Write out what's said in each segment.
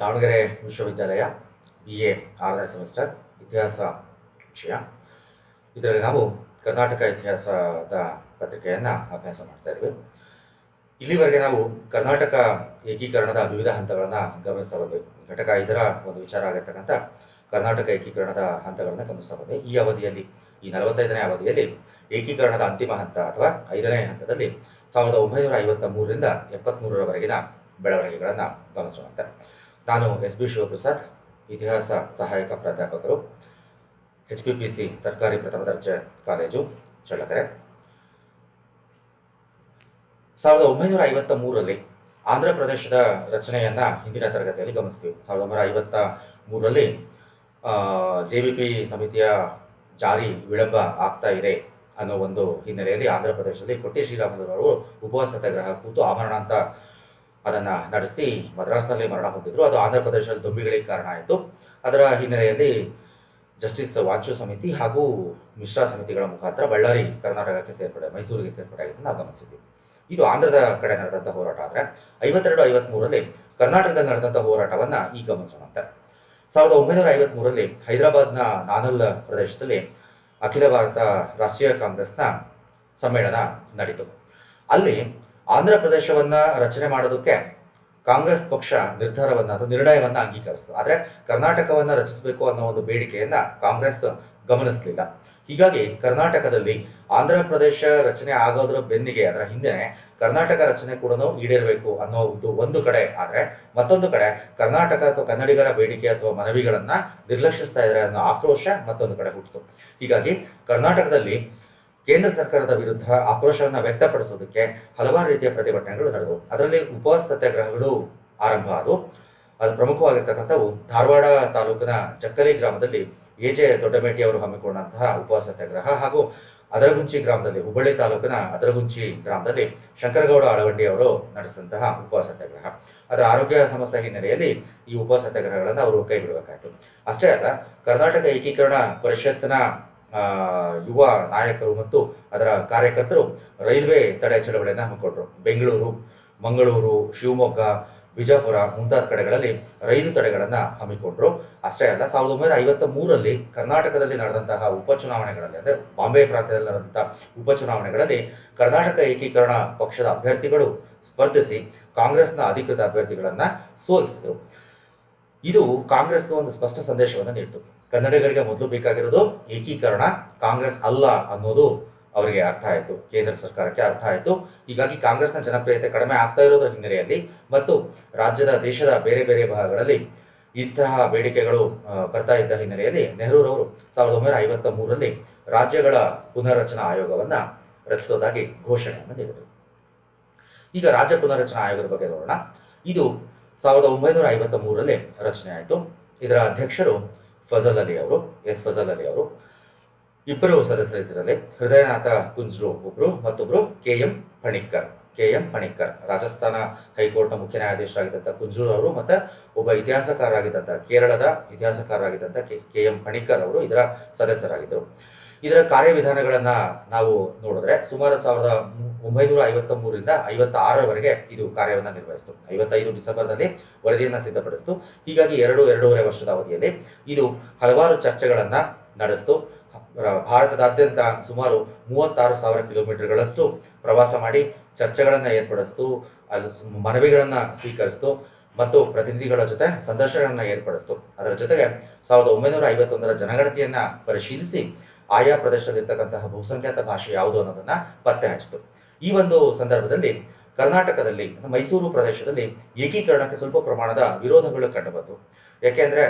ದಾವಣಗೆರೆ ವಿಶ್ವವಿದ್ಯಾಲಯ B A ಆರನೇ semester, ಇತಿಹಾಸ ವಿಷಯ. ಇದರಲ್ಲಿ ನಾವು ಕರ್ನಾಟಕ ಇತಿಹಾಸದ ಪತ್ರಿಕೆಯನ್ನು ಅಭ್ಯಾಸ ಮಾಡ್ತಾ ಇದ್ವಿ. ಇಲ್ಲಿವರೆಗೆ ನಾವು ಕರ್ನಾಟಕ ಏಕೀಕರಣದ ವಿವಿಧ ಹಂತಗಳನ್ನು ಗಮನಿಸ್ತಾ ಬಂದ್ವಿ. ಘಟಕ ಇದರ ಒಂದು ವಿಚಾರ ಆಗಿರ್ತಕ್ಕಂಥ ಕರ್ನಾಟಕ ಏಕೀಕರಣದ ಹಂತಗಳನ್ನು ಗಮನಿಸ್ತಾ ಬಂದ್ವಿ. ಈ ಅವಧಿಯಲ್ಲಿ, ಈ ನಲವತ್ತೈದನೇ ಅವಧಿಯಲ್ಲಿ ಏಕೀಕರಣದ ಅಂತಿಮ ಹಂತ ಅಥವಾ ಐದನೇ ಹಂತದಲ್ಲಿ ಸಾವಿರದ ಒಂಬೈನೂರ ಐವತ್ತ ಮೂರರಿಂದ ಎಪ್ಪತ್ತ್ಮೂರರವರೆಗಿನ ಬೆಳವಣಿಗೆಗಳನ್ನು ಗಮನಿಸೋಣಂತೆ. ನಾನು ಎಸ್ ಬಿ ಶಿವಪ್ರಸಾದ್, ಇತಿಹಾಸ ಸಹಾಯಕ ಪ್ರಾಧ್ಯಾಪಕರು, ಎಚ್ ಪಿ ಪಿ ಸಿ ಸರ್ಕಾರಿ ಪ್ರಥಮ ದರ್ಜೆ ಕಾಲೇಜು, ಚಳ್ಳಕೆರೆ. ಸಾವಿರದ ಒಂಬೈನೂರ ಐವತ್ತ ಮೂರರಲ್ಲಿ ಆಂಧ್ರ ಪ್ರದೇಶದ ರಚನೆಯನ್ನ ಹಿಂದಿನ ತರಗತಿಯಲ್ಲಿ ಗಮನಿಸ್ತೀವಿ. ಸಾವಿರದ ಒಂಬೈನೂರ ಐವತ್ತ ಮೂರರಲ್ಲಿ ಜೆ ಬಿ ಪಿ ಸಮಿತಿಯ ಜಾರಿ ವಿಳಂಬ ಆಗ್ತಾ ಇದೆ ಅನ್ನೋ ಒಂದು ಹಿನ್ನೆಲೆಯಲ್ಲಿ ಆಂಧ್ರ ಪ್ರದೇಶದಲ್ಲಿ ಕೊಟ್ಟಿ ಶ್ರೀರಾಮುಲುರವರು ಉಪವಾಸ ಸತ್ಯಾಗ್ರಹ ಕೂತು ಆಮರಣ ಅದನ್ನ ನಡೆಸಿ ಮದ್ರಾಸ್ನಲ್ಲಿ ಮರಣ ಹೊಂದಿದ್ರು. ಅದು ಆಂಧ್ರ ಪ್ರದೇಶದಲ್ಲಿ ದೊಂಬಿಗಳಿಗೆ ಕಾರಣ ಆಯಿತು. ಅದರ ಹಿನ್ನೆಲೆಯಲ್ಲಿ ಜಸ್ಟಿಸ್ ವಾಚು ಸಮಿತಿ ಹಾಗೂ ಮಿಶ್ರಾ ಸಮಿತಿಗಳ ಮುಖಾಂತರ ಬಳ್ಳಾರಿ, ಕರ್ನಾಟಕಕ್ಕೆ ಸೇರ್ಪಡೆ, ಮೈಸೂರಿಗೆ ಸೇರ್ಪಡೆ ನಾವು ಗಮನಿಸಿದ್ವಿ. ಇದು ಆಂಧ್ರದ ಕಡೆ ನಡೆದಂಥ ಹೋರಾಟ ಆದರೆ ಐವತ್ತೆರಡು, ಐವತ್ಮೂರರಲ್ಲಿ ಕರ್ನಾಟಕದಲ್ಲಿ ನಡೆದಂಥ ಹೋರಾಟವನ್ನು ಈಗ ಗಮನಿಸೋಣಂತೆ. ಸಾವಿರದ ಒಂಬೈನೂರ ಐವತ್ಮೂರರಲ್ಲಿ ಹೈದರಾಬಾದ್ನ ನಾನಲ್ ಪ್ರದೇಶದಲ್ಲಿ ಅಖಿಲ ಭಾರತ ರಾಷ್ಟ್ರೀಯ ಕಾಂಗ್ರೆಸ್ನ ಸಮ್ಮೇಳನ ನಡೀತು. ಅಲ್ಲಿ ಆಂಧ್ರ ಪ್ರದೇಶವನ್ನ ರಚನೆ ಮಾಡೋದಕ್ಕೆ ಕಾಂಗ್ರೆಸ್ ಪಕ್ಷ ನಿರ್ಧಾರವನ್ನ ಅಥವಾ ನಿರ್ಣಯವನ್ನ ಅಂಗೀಕರಿಸಿತು. ಆದರೆ ಕರ್ನಾಟಕವನ್ನ ರಚಿಸಬೇಕು ಅನ್ನೋ ಒಂದು ಬೇಡಿಕೆಯನ್ನ ಕಾಂಗ್ರೆಸ್ ಗಮನಿಸಲಿಲ್ಲ. ಹೀಗಾಗಿ ಕರ್ನಾಟಕದಲ್ಲಿ ಆಂಧ್ರ ಪ್ರದೇಶ ರಚನೆ ಆಗೋದ್ರ ಬೆನ್ನಿಗೆ ಅದರ ಹಿಂದೆ ಕರ್ನಾಟಕ ರಚನೆ ಕೂಡ ಈಡೇರಬೇಕು ಅನ್ನೋ ಒಂದು ಕಡೆ. ಆದರೆ ಮತ್ತೊಂದು ಕಡೆ ಕರ್ನಾಟಕ ಅಥವಾ ಕನ್ನಡಿಗರ ಬೇಡಿಕೆ ಅಥವಾ ಮನವಿಗಳನ್ನ ನಿರ್ಲಕ್ಷಿಸ್ತಾ ಇದ್ದಾರೆ ಅನ್ನೋ ಆಕ್ರೋಶ ಮತ್ತೊಂದು ಕಡೆ ಹುಟ್ಟಿತು. ಹೀಗಾಗಿ ಕರ್ನಾಟಕದಲ್ಲಿ ಕೇಂದ್ರ ಸರ್ಕಾರದ ವಿರುದ್ಧ ಆಕ್ರೋಶವನ್ನು ವ್ಯಕ್ತಪಡಿಸೋದಕ್ಕೆ ಹಲವಾರು ರೀತಿಯ ಪ್ರತಿಭಟನೆಗಳು ನಡೆದವು. ಅದರಲ್ಲಿ ಉಪವಾಸ ಸತ್ಯಾಗ್ರಹಗಳು ಆರಂಭ ಆದವು. ಅದು ಪ್ರಮುಖವಾಗಿರ್ತಕ್ಕಂಥವು ಧಾರವಾಡ ತಾಲೂಕಿನ ಚಕ್ಕಲಿ ಗ್ರಾಮದಲ್ಲಿ ಎ ಜೆ ದೊಡ್ಡಮೇಟಿ ಅವರು ಹಮ್ಮಿಕೊಂಡಂತಹ ಉಪವಾಸ ಸತ್ಯಾಗ್ರಹ ಹಾಗೂ ಅದರಗುಂಚಿ ಗ್ರಾಮದಲ್ಲಿ ಹುಬ್ಬಳ್ಳಿ ತಾಲೂಕಿನ ಅದರಗುಂಚಿ ಗ್ರಾಮದಲ್ಲಿ ಶಂಕರಗೌಡ ಅಳವಂಡಿ ಅವರು ನಡೆಸಿದಂತಹ ಉಪವಾಸ ಸತ್ಯಾಗ್ರಹ. ಅದರ ಆರೋಗ್ಯ ಸಮಸ್ಯೆ ಹಿನ್ನೆಲೆಯಲ್ಲಿ ಈ ಉಪವಾಸ ಸತ್ಯಾಗ್ರಹಗಳನ್ನು ಅವರು ಕೈ ಬಿಡಬೇಕಾಯಿತು ಅಷ್ಟೇ ಅಲ್ಲ ಕರ್ನಾಟಕ ಏಕೀಕರಣ ಪರಿಷತ್ನ ಆ, ಯುವ ನಾಯಕರು ಮತ್ತು ಅದರ ಕಾರ್ಯಕರ್ತರು ರೈಲ್ವೆ ತಡೆ ಚಳವಳಿಯನ್ನು ಹಮ್ಮಿಕೊಂಡರು. ಬೆಂಗಳೂರು, ಮಂಗಳೂರು, ಶಿವಮೊಗ್ಗ ಬಿಜಾಪುರ ಮುಂತಾದ ಕಡೆಗಳಲ್ಲಿ ರೈಲು ತಡೆಗಳನ್ನು ಹಮ್ಮಿಕೊಂಡರು. ಅಷ್ಟೇ ಅಲ್ಲ, ಸಾವಿರದ ಒಂಬೈನೂರ ಐವತ್ತ ಮೂರರಲ್ಲಿ ಕರ್ನಾಟಕದಲ್ಲಿ ನಡೆದಂತಹ ಉಪಚುನಾವಣೆಗಳಲ್ಲಿ ಅಂದರೆ ಬಾಂಬೆ ಪ್ರಾಂತ್ಯದಲ್ಲಿ ನಡೆದಂಥ ಉಪಚುನಾವಣೆಗಳಲ್ಲಿ ಕರ್ನಾಟಕ ಏಕೀಕರಣ ಪಕ್ಷದ ಅಭ್ಯರ್ಥಿಗಳು ಸ್ಪರ್ಧಿಸಿ ಕಾಂಗ್ರೆಸ್ನ ಅಧಿಕೃತ ಅಭ್ಯರ್ಥಿಗಳನ್ನು ಸೋಲಿಸಿದರು. ಇದು ಕಾಂಗ್ರೆಸ್ಗೆ ಒಂದು ಸ್ಪಷ್ಟ ಸಂದೇಶವನ್ನು ನೀಡಿತು. ಕನ್ನಡಿಗರಿಗೆ ಮೊದಲು ಬೇಕಾಗಿರೋದು ಏಕೀಕರಣ, ಕಾಂಗ್ರೆಸ್ ಅಲ್ಲ ಅನ್ನೋದು ಅವರಿಗೆ ಅರ್ಥ ಆಯಿತು, ಕೇಂದ್ರ ಸರ್ಕಾರಕ್ಕೆ ಅರ್ಥ ಆಯಿತು. ಹೀಗಾಗಿ ಕಾಂಗ್ರೆಸ್ನ ಜನಪ್ರಿಯತೆ ಕಡಿಮೆ ಆಗ್ತಾ ಇರೋದ್ರ ಹಿನ್ನೆಲೆಯಲ್ಲಿ ಮತ್ತು ರಾಜ್ಯದ, ದೇಶದ ಬೇರೆ ಬೇರೆ ಭಾಗಗಳಲ್ಲಿ ಇಂತಹ ಬೇಡಿಕೆಗಳು ಬರ್ತಾ ಇದ್ದ ಹಿನ್ನೆಲೆಯಲ್ಲಿ ನೆಹರೂರವರು ಸಾವಿರದ ಒಂಬೈನೂರ ಐವತ್ತ ಮೂರರಲ್ಲಿ ರಾಜ್ಯಗಳ ಪುನರ್ರಚನಾ ಆಯೋಗವನ್ನ ರಚಿಸೋದಾಗಿ ಘೋಷಣೆಯನ್ನು ನೀಡಿದರು. ಈಗ ರಾಜ್ಯ ಪುನರ್ರಚನಾ ಆಯೋಗದ ಬಗ್ಗೆ ನೋಡೋಣ. ಇದು ಸಾವಿರದ ಒಂಬೈನೂರ ಐವತ್ತ ಮೂರರಲ್ಲಿ ರಚನೆ ಆಯಿತು. ಇದರ ಅಧ್ಯಕ್ಷರು ಫಜಲ್ ಅಲಿ ಅವರು, ಎಸ್ ಫಜಲ್ ಅಲಿ ಅವರು. ಇಬ್ಬರು ಸದಸ್ಯರಿದ್ದರಲ್ಲಿ ಹೃದಯನಾಥ ಕುಂಜ್ರು ಒಬ್ರು, ಮತ್ತೊಬ್ರು K M Panikkar K M Panikkar Rajasthan ಹೈಕೋರ್ಟ್ನ ಮುಖ್ಯ ನ್ಯಾಯಾಧೀಶರಾಗಿದ್ದಂಥ ಕುಂಜ್ರು ಅವರು ಮತ್ತು ಒಬ್ಬ ಇತಿಹಾಸಕಾರರಾಗಿದ್ದಂಥ ಕೇರಳದ ಇತಿಹಾಸಕಾರರಾಗಿದ್ದಂಥ ಕೆ ಎಂ ಫಣಿಕ್ಕರ್ ಅವರು ಇದರ ಸದಸ್ಯರಾಗಿದ್ದರು. ಇದರ ಕಾರ್ಯವಿಧಾನಗಳನ್ನ ನಾವು ನೋಡಿದ್ರೆ ಸುಮಾರು ಸಾವಿರದ ಒಂಬೈನೂರ ಐವತ್ತ ಮೂರರಿಂದ ಐವತ್ತ ಆರರವರೆಗೆ ಇದು ಕಾರ್ಯವನ್ನು ನಿರ್ವಹಿಸಿತು. ಐವತ್ತೈದು ಡಿಸೆಂಬರ್ನಲ್ಲಿ ವರದಿಯನ್ನು ಸಿದ್ಧಪಡಿಸಿತು. ಹೀಗಾಗಿ ಎರಡು, ಎರಡೂವರೆ ವರ್ಷದ ಅವಧಿಯಲ್ಲಿ ಇದು ಹಲವಾರು ಚರ್ಚೆಗಳನ್ನು ನಡೆಸಿತು. ಭಾರತದಾದ್ಯಂತ ಸುಮಾರು ಮೂವತ್ತಾರು ಸಾವಿರ ಕಿಲೋಮೀಟರ್ಗಳಷ್ಟು ಪ್ರವಾಸ ಮಾಡಿ ಚರ್ಚೆಗಳನ್ನು ಏರ್ಪಡಿಸ್ತು. ಅದು ಮನವಿಗಳನ್ನು ಸ್ವೀಕರಿಸ್ತು ಮತ್ತು ಪ್ರತಿನಿಧಿಗಳ ಜೊತೆ ಸಂದರ್ಶನಗಳನ್ನು ಏರ್ಪಡಿಸ್ತು. ಅದರ ಜೊತೆಗೆ ಸಾವಿರದ ಒಂಬೈನೂರ ಐವತ್ತೊಂದರ ಜನಗಣತಿಯನ್ನು ಪರಿಶೀಲಿಸಿ ಆಯಾ ಪ್ರದೇಶದಲ್ಲಿರ್ತಕ್ಕಂತಹ ಬಹುಸಂಖ್ಯಾತ ಭಾಷೆ ಯಾವುದು ಅನ್ನೋದನ್ನ ಪತ್ತೆ ಹಚ್ಚಿತು. ಈ ಒಂದು ಸಂದರ್ಭದಲ್ಲಿ ಕರ್ನಾಟಕದಲ್ಲಿ, ಮೈಸೂರು ಪ್ರದೇಶದಲ್ಲಿ ಏಕೀಕರಣಕ್ಕೆ ಸ್ವಲ್ಪ ಪ್ರಮಾಣದ ವಿರೋಧಗಳು ಕಂಡುಬಂತು ಯಾಕೆಂದ್ರೆ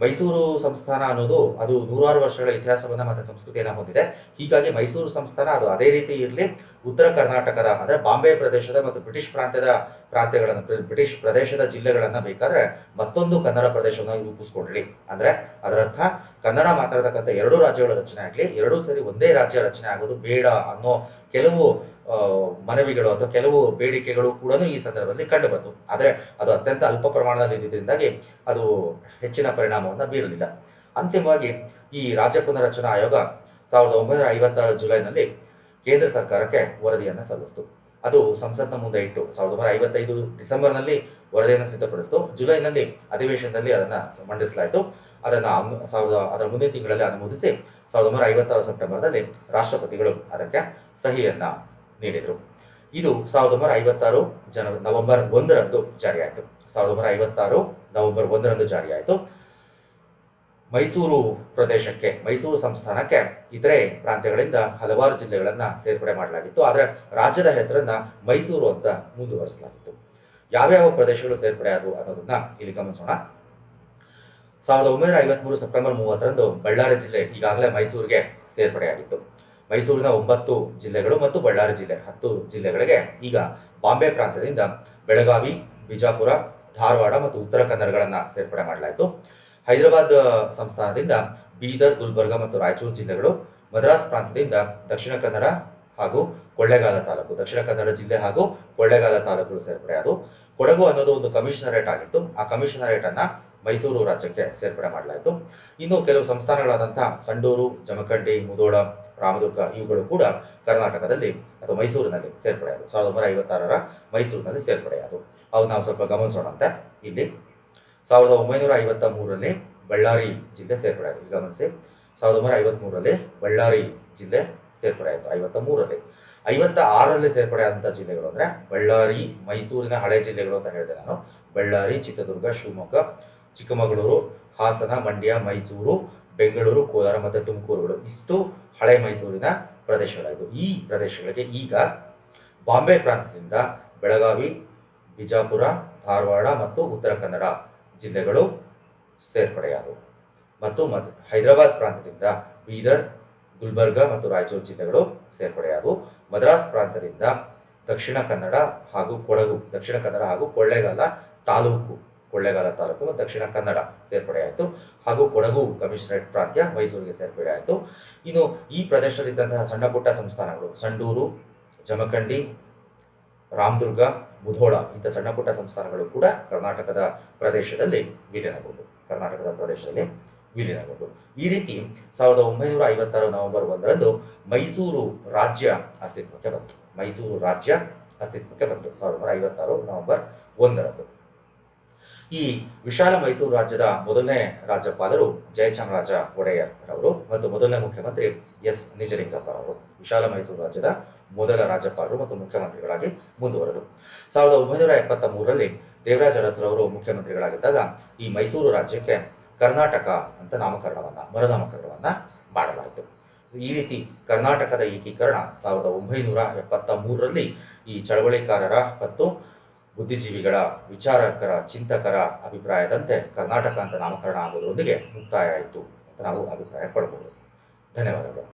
ಮೈಸೂರು ಸಂಸ್ಥಾನ ಅನ್ನೋದು ಅದು ನೂರಾರು ವರ್ಷಗಳ ಇತಿಹಾಸವನ್ನ ಮತ್ತೆ ಸಂಸ್ಕೃತಿಯನ್ನ ಹೊಂದಿದೆ. ಹೀಗಾಗಿ ಮೈಸೂರು ಸಂಸ್ಥಾನ ಅದು ಅದೇ ರೀತಿ ಇರಲಿ ಉತ್ತರ ಕರ್ನಾಟಕದ ಅಂದ್ರೆ ಬಾಂಬೆ ಪ್ರದೇಶದ ಮತ್ತು ಬ್ರಿಟಿಷ್ ಪ್ರಾಂತ್ಯದ ಪ್ರಾಂತ್ಯಗಳನ್ನು ಬ್ರಿಟಿಷ್ ಪ್ರದೇಶದ ಜಿಲ್ಲೆಗಳನ್ನು ಬೇಕಾದ್ರೆ ಮತ್ತೊಂದು ಕನ್ನಡ ಪ್ರದೇಶವನ್ನು ರೂಪಿಸ್ಕೊಡ್ಲಿ ಅಂದ್ರೆ ಅದರರ್ಥ ಕನ್ನಡ ಮಾತಾಡತಕ್ಕಂಥ ಎರಡು ರಾಜ್ಯಗಳ ರಚನೆ ಆಗಲಿ, ಎರಡೂ ಸರಿ ಒಂದೇ ರಾಜ್ಯ ರಚನೆ ಆಗೋದು ಬೇಡ ಅನ್ನೋ ಕೆಲವು ಮನವಿಗಳು ಅಥವಾ ಕೆಲವು ಬೇಡಿಕೆಗಳು ಕೂಡ ಈ ಸಂದರ್ಭದಲ್ಲಿ ಕಂಡು ಬಂತು ಆದರೆ ಅದು ಅತ್ಯಂತ ಅಲ್ಪ ಪ್ರಮಾಣದಲ್ಲಿ ಇದ್ದಿದ್ದರಿಂದಾಗಿ ಅದು ಹೆಚ್ಚಿನ ಪರಿಣಾಮವನ್ನು ಬೀರಲಿಲ್ಲ ಅಂತಿಮವಾಗಿ ಈ ರಾಜ್ಯ ಪುನರ್ರಚನಾ ಆಯೋಗ ಸಾವಿರದ ಒಂಬೈನೂರ ಐವತ್ತಾರು ಜುಲೈನಲ್ಲಿ ಕೇಂದ್ರ ಸರ್ಕಾರಕ್ಕೆ ವರದಿಯನ್ನು ಸಲ್ಲಿಸಿತು. ಅದು ಸಂಸತ್ನ ಮುಂದೆ ಇಟ್ಟು ಸಾವಿರದ ಒಂಬೈನೂರ ಐವತ್ತೈದು ಡಿಸೆಂಬರ್ನಲ್ಲಿ ವರದಿಯನ್ನು ಸಿದ್ಧಪಡಿಸಿತು. ಜುಲೈನಲ್ಲಿ ಅಧಿವೇಶನದಲ್ಲಿ ಅದನ್ನು ಮಂಡಿಸಲಾಯಿತು. ಅದನ್ನು ಸಾವಿರದ, ಅದರ ಮುಂದಿನ ತಿಂಗಳಲ್ಲಿ ಅನುಮೋದಿಸಿ ಸಾವಿರದ ಒಂಬೈನೂರ ಐವತ್ತಾರು ಸೆಪ್ಟೆಂಬರ್ನಲ್ಲಿ ರಾಷ್ಟ್ರಪತಿಗಳು ಅದಕ್ಕೆ ಸಹಿಯನ್ನ ನೀಡಿದರು. ಇದು ಸಾವಿರದ ಒಂಬೈನೂರ ಐವತ್ತಾರು ಜನ ನವೆಂಬರ್ ಒಂದರಂದು ಜಾರಿಯಾಯಿತು. ಸಾವಿರದ ಒಂಬೈನೂರ ಐವತ್ತಾರು ನವೆಂಬರ್ ಒಂದರಂದು ಜಾರಿಯಾಯಿತು. ಮೈಸೂರು ಪ್ರದೇಶಕ್ಕೆ, ಮೈಸೂರು ಸಂಸ್ಥಾನಕ್ಕೆ ಇತರೆ ಪ್ರಾಂತ್ಯಗಳಿಂದ ಹಲವಾರು ಜಿಲ್ಲೆಗಳನ್ನ ಸೇರ್ಪಡೆ ಮಾಡಲಾಗಿತ್ತು. ಆದರೆ ರಾಜ್ಯದ ಹೆಸರನ್ನ ಮೈಸೂರು ಅಂತ ಮುಂದುವರಿಸಲಾಗಿತ್ತು. ಯಾವ್ಯಾವ ಪ್ರದೇಶಗಳು ಸೇರ್ಪಡೆ ಆದವು ಅನ್ನೋದನ್ನ ಇಲ್ಲಿ ಗಮನಿಸೋಣ. ಸಾವಿರದ ಒಂಬೈನೂರ ಐವತ್ಮೂರು ಸೆಪ್ಟೆಂಬರ್ ಮೂವತ್ತರಂದು ಬಳ್ಳಾರಿ ಜಿಲ್ಲೆ ಈಗಾಗಲೇ ಮೈಸೂರಿಗೆ ಸೇರ್ಪಡೆಯಾಗಿತ್ತು. ಮೈಸೂರಿನ ಒಂಬತ್ತು ಜಿಲ್ಲೆಗಳು ಮತ್ತು ಬಳ್ಳಾರಿ ಜಿಲ್ಲೆ ಹತ್ತು ಜಿಲ್ಲೆಗಳಿಗೆ ಈಗ ಬಾಂಬೆ ಪ್ರಾಂತದಿಂದ ಬೆಳಗಾವಿ, ಬಿಜಾಪುರ, ಧಾರವಾಡ ಮತ್ತು ಉತ್ತರ ಕನ್ನಡಗಳನ್ನು ಸೇರ್ಪಡೆ ಮಾಡಲಾಯಿತು. ಹೈದರಾಬಾದ್ ಸಂಸ್ಥಾನದಿಂದ ಬೀದರ್, ಗುಲ್ಬರ್ಗ ಮತ್ತು ರಾಯಚೂರು ಜಿಲ್ಲೆಗಳು, ಮದ್ರಾಸ್ ಪ್ರಾಂತ್ಯದಿಂದ ದಕ್ಷಿಣ ಕನ್ನಡ ಹಾಗೂ ಕೊಳ್ಳೇಗಾಲ ತಾಲೂಕು, ದಕ್ಷಿಣ ಕನ್ನಡ ಜಿಲ್ಲೆ ಹಾಗೂ ಕೊಳ್ಳೇಗಾಲ ತಾಲೂಕುಗಳು ಸೇರ್ಪಡೆಯಾದವು. ಕೊಡಗು ಅನ್ನೋದು ಒಂದು ಕಮಿಷನರೇಟ್ ಆಗಿತ್ತು. ಆ ಕಮಿಷನರೇಟ್ ಅನ್ನ ಮೈಸೂರು ರಾಜ್ಯಕ್ಕೆ ಸೇರ್ಪಡೆ ಮಾಡಲಾಯಿತು. ಇನ್ನು ಕೆಲವು ಸಂಸ್ಥಾನಗಳಾದಂತಹ ಸಂಡೂರು, ಜಮಖಂಡಿ, ಮುದೋಳ ರಾಮದುರ್ಗ, ಇವುಗಳು ಕೂಡ ಕರ್ನಾಟಕದಲ್ಲಿ ಅಥವಾ ಮೈಸೂರಿನಲ್ಲಿ ಸೇರ್ಪಡೆಯಾದವು. ಸಾವಿರದ ಒಂಬೈನೂರ ಐವತ್ತಾರರ ಮೈಸೂರಿನಲ್ಲಿ ಸೇರ್ಪಡೆಯಾದವು. ಅವು ನಾವು ಸ್ವಲ್ಪ ಗಮನಿಸೋಣಂತೆ. ಇಲ್ಲಿ ಸಾವಿರದ ಒಂಬೈನೂರ ಐವತ್ತ ಮೂರರಲ್ಲಿ ಬಳ್ಳಾರಿ ಜಿಲ್ಲೆ ಸೇರ್ಪಡೆಯಾಯಿತು ಈಗ ಗಮನಿಸಿ. ಸಾವಿರದ ಒಂಬೈನೂರ ಐವತ್ತ್ಮೂರರಲ್ಲಿ ಬಳ್ಳಾರಿ ಜಿಲ್ಲೆ ಸೇರ್ಪಡೆಯಾಯಿತು. ಐವತ್ತ ಮೂರರಲ್ಲಿ ಐವತ್ತ ಆರರಲ್ಲಿ ಸೇರ್ಪಡೆಯಾದಂಥ ಜಿಲ್ಲೆಗಳು ಅಂದರೆ ಬಳ್ಳಾರಿ, ಮೈಸೂರಿನ ಹಳೆ ಜಿಲ್ಲೆಗಳು ಅಂತ ಹೇಳಿದೆ ನಾನು. ಬಳ್ಳಾರಿ, ಚಿತ್ರದುರ್ಗ, ಶಿವಮೊಗ್ಗ, ಚಿಕ್ಕಮಗಳೂರು, ಹಾಸನ, ಮಂಡ್ಯ, ಮೈಸೂರು, ಬೆಂಗಳೂರು, ಕೋಲಾರ ಮತ್ತು ತುಮಕೂರುಗಳು. ಇಷ್ಟು ಹಳೆ ಮೈಸೂರಿನ ಪ್ರದೇಶಗಳಾಯಿತು ಈ ಪ್ರದೇಶಗಳಿಗೆ ಈಗ ಬಾಂಬೆ ಪ್ರಾಂತ್ಯದಿಂದ ಬೆಳಗಾವಿ, ಬಿಜಾಪುರ, ಧಾರವಾಡ ಮತ್ತು ಉತ್ತರ ಕನ್ನಡ ಜಿಲ್ಲೆಗಳು ಸೇರ್ಪಡೆಯಾದವು. ಮತ್ತು ಮದ್ ಹೈದರಾಬಾದ್ ಪ್ರಾಂತ್ಯದಿಂದ ಬೀದರ್, ಗುಲ್ಬರ್ಗ ಮತ್ತು ರಾಯಚೂರು ಜಿಲ್ಲೆಗಳು ಸೇರ್ಪಡೆಯಾದವು. ಮದ್ರಾಸ್ ಪ್ರಾಂತ್ಯದಿಂದ ದಕ್ಷಿಣ ಕನ್ನಡ ಹಾಗೂ ಕೊಡಗು, ದಕ್ಷಿಣ ಕನ್ನಡ ಹಾಗೂ ಕೊಳ್ಳೇಗಾಲ ತಾಲೂಕು ಕೊಳ್ಳೇಗಾಲ ತಾಲೂಕು, ದಕ್ಷಿಣ ಕನ್ನಡ ಸೇರ್ಪಡೆಯಾಯಿತು ಹಾಗೂ ಕೊಡಗು ಕಮಿಷನರೇಟ್ ಪ್ರಾಂತ್ಯ ಮೈಸೂರಿಗೆ ಸೇರ್ಪಡೆಯಾಯಿತು. ಇನ್ನು ಈ ಪ್ರದೇಶದಲ್ಲಿದ್ದಂತಹ ಸಣ್ಣ ಪುಟ್ಟ ಸಂಸ್ಥಾನಗಳು, ಸಂಡೂರು, ಜಮಖಂಡಿ, ರಾಮದುರ್ಗ, ಮುಧೋಳ ಇಂಥ ಸಣ್ಣ ಪುಟ್ಟ ಸಂಸ್ಥಾನಗಳು ಕೂಡ ಕರ್ನಾಟಕದ ಪ್ರದೇಶದಲ್ಲಿ ವಿಲೀನಗೊಂಡು, ಕರ್ನಾಟಕದ ಪ್ರದೇಶದಲ್ಲಿ ವಿಲೀನಗೊಂಡು. ಈ ರೀತಿ ಸಾವಿರದ ಒಂಬೈನೂರ ಐವತ್ತಾರು ನವೆಂಬರ್ ಒಂದರಂದು ಮೈಸೂರು ರಾಜ್ಯ ಅಸ್ತಿತ್ವಕ್ಕೆ ಬಂತು. ಮೈಸೂರು ರಾಜ್ಯ ಅಸ್ತಿತ್ವಕ್ಕೆ ಬಂತು ಸಾವಿರದ ಒಂಬೈನೂರ ಐವತ್ತಾರು ನವೆಂಬರ್ ಒಂದರಂದು. ಈ ವಿಶಾಲ ಮೈಸೂರು ರಾಜ್ಯದ ಮೊದಲನೇ ರಾಜ್ಯಪಾಲರು ಜಯಚಾಮರಾಜ ಒಡೆಯರ್ ಅವರು ಮತ್ತು ಮೊದಲನೇ ಮುಖ್ಯಮಂತ್ರಿ ಎಸ್ ನಿಜಲಿಂಗಪ್ಪ ಅವರು. ವಿಶಾಲ ಮೈಸೂರು ರಾಜ್ಯದ ಮೊದಲ ರಾಜ್ಯಪಾಲರು ಮತ್ತು ಮುಖ್ಯಮಂತ್ರಿಗಳಾಗಿ ಮುಂದುವರೆದರು ಸಾವಿರದ ಒಂಬೈನೂರ ಎಪ್ಪತ್ತ ಮೂರರಲ್ಲಿ ದೇವರಾಜ ಅರಸರವರು ಮುಖ್ಯಮಂತ್ರಿಗಳಾಗಿದ್ದಾಗ ಈ ಮೈಸೂರು ರಾಜ್ಯಕ್ಕೆ ಕರ್ನಾಟಕ ಅಂತ ನಾಮಕರಣವನ್ನ, ಮರುನಾಮಕರಣವನ್ನ ಮಾಡಲಾಯಿತು. ಈ ರೀತಿ ಕರ್ನಾಟಕದ ಏಕೀಕರಣ ಸಾವಿರದ ಒಂಬೈನೂರ ಎಪ್ಪತ್ತ ಮೂರರಲ್ಲಿ ಈ ಚಳವಳಿಕಾರರ ಮತ್ತು ಬುದ್ಧಿಜೀವಿಗಳ ವಿಚಾರಕರ, ಚಿಂತಕರ ಅಭಿಪ್ರಾಯದಂತೆ ಕರ್ನಾಟಕ ಅಂತ ನಾಮಕರಣ ಆಗುವುದರೊಂದಿಗೆ ಮುಕ್ತಾಯ ಆಯಿತು ಅಂತ ನಾವು ಅಭಿಪ್ರಾಯ ಪಡ್ಬೋದು. ಧನ್ಯವಾದಗಳು.